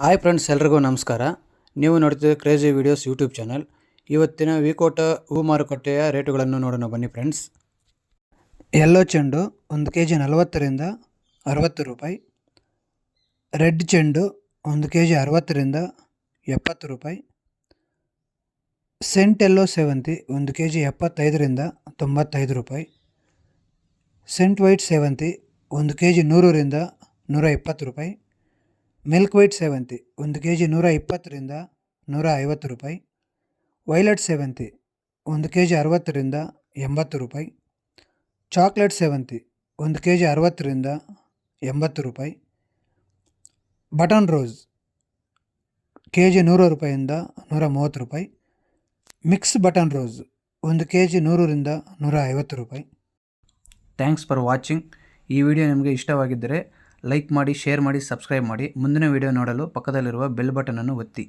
Hi friends ಎಲ್ರಿಗೂ ನಮಸ್ಕಾರ. ನೀವು ನೋಡ್ತಿದ್ದ ಕ್ರೇಜಿ ವೀಡಿಯೋಸ್ ಯೂಟ್ಯೂಬ್ ಚಾನಲ್ ಇವತ್ತಿನ ವಿಕೋಟ ಹೂ ಮಾರುಕಟ್ಟೆಯ ರೇಟುಗಳನ್ನು ನೋಡೋಣ ಬನ್ನಿ ಫ್ರೆಂಡ್ಸ್ ಎಲ್ಲೋ ಚೆಂಡು ಒಂದು ಕೆ ಜಿ ನಲವತ್ತರಿಂದ ಅರವತ್ತು ರೂಪಾಯಿ. ರೆಡ್ ಚೆಂಡು ಒಂದು ಕೆ ಜಿ ಅರವತ್ತರಿಂದ ಎಪ್ಪತ್ತು ರೂಪಾಯಿ. ಸೆಂಟ್ ಎಲ್ಲೋ ಸೇವಂತಿ ಒಂದು ಕೆ ಜಿ ಎಪ್ಪತ್ತೈದರಿಂದ ತೊಂಬತ್ತೈದು ರೂಪಾಯಿ. ಸೆಂಟ್ ವೈಟ್ ಸೇವಂತಿ ಒಂದು ಕೆ ಜಿ ನೂರರಿಂದ ನೂರ ಇಪ್ಪತ್ತು ರೂಪಾಯಿ. ಮಿಲ್ಕ್ ವೈಟ್ ಸೇವಂತಿ ಒಂದು ಕೆ ಜಿ ನೂರ ಇಪ್ಪತ್ತರಿಂದ ನೂರ ಐವತ್ತು ರೂಪಾಯಿ. ವೈಲೆಟ್ ಸೇವಂತಿ ಒಂದು ಕೆ ಜಿ ಅರವತ್ತರಿಂದ ಎಂಬತ್ತು ರೂಪಾಯಿ. ಚಾಕ್ಲೇಟ್ ಸೇವಂತಿ ಒಂದು ಕೆ ಜಿ ಅರವತ್ತರಿಂದ ಎಂಬತ್ತು ರೂಪಾಯಿ. ಬಟನ್ ರೋಸ್ ಕೆ ಜಿ ನೂರ ರೂಪಾಯಿಂದ ನೂರ ಮೂವತ್ತು ರೂಪಾಯಿ. ಮಿಕ್ಸ್ ಬಟನ್ ರೋಸ್, ಒಂದು ಕೆ ಜಿ ನೂರರಿಂದ ನೂರ ಐವತ್ತು ರೂಪಾಯಿ. Thanks for watching. ಈ ವಿಡಿಯೋ ನಿಮಗೆ ಇಷ್ಟವಾಗಿದ್ದರೆ ಲೈಕ್ ಮಾಡಿ ಶೇರ್ ಮಾಡಿ ಸಬ್ಸ್ಕ್ರೈಬ್ ಮಾಡಿ. ಮುಂದಿನ ವಿಡಿಯೋ ನೋಡಲು ಪಕ್ಕದಲ್ಲಿರುವ ಬೆಲ್ ಬಟನನ್ನು ಒತ್ತಿ.